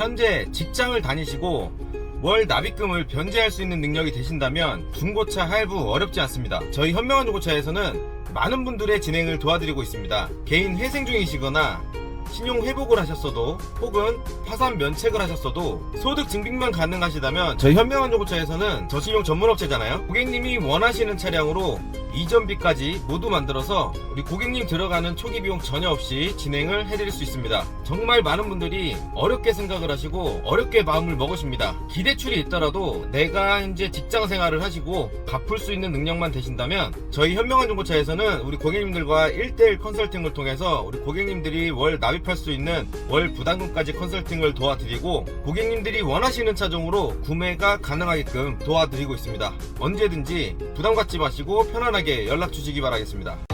현재 직장을 다니시고 월 납입금을 변제할 수 있는 능력이 되신다면 중고차 할부 어렵지 않습니다. 저희 현명한 중고차에서는 많은 분들의 진행을 도와드리고 있습니다. 개인 회생 중이시거나 신용 회복을 하셨어도 혹은 파산 면책을 하셨어도 소득 증빙만 가능하시다면 저희 현명한 중고차에서는 저신용 전문업체잖아요. 고객님이 원하시는 차량으로 이전비까지 모두 만들어서 우리 고객님 들어가는 초기 비용 전혀 없이 진행을 해드릴 수 있습니다. 정말 많은 분들이 어렵게 생각을 하시고 어렵게 마음을 먹으십니다. 기대출이 있더라도 내가 현재 직장 생활을 하시고 갚을 수 있는 능력만 되신다면 저희 현명한 중고차에서는 우리 고객님들과 1대1 컨설팅을 통해서 우리 고객님들이 월 납입 할 수 있는 월 부담금까지 컨설팅을 도와드리고 고객님들이 원하시는 차종으로 구매가 가능하게끔 도와드리고 있습니다. 언제든지 부담 갖지 마시고 편안하게 연락 주시기 바라겠습니다.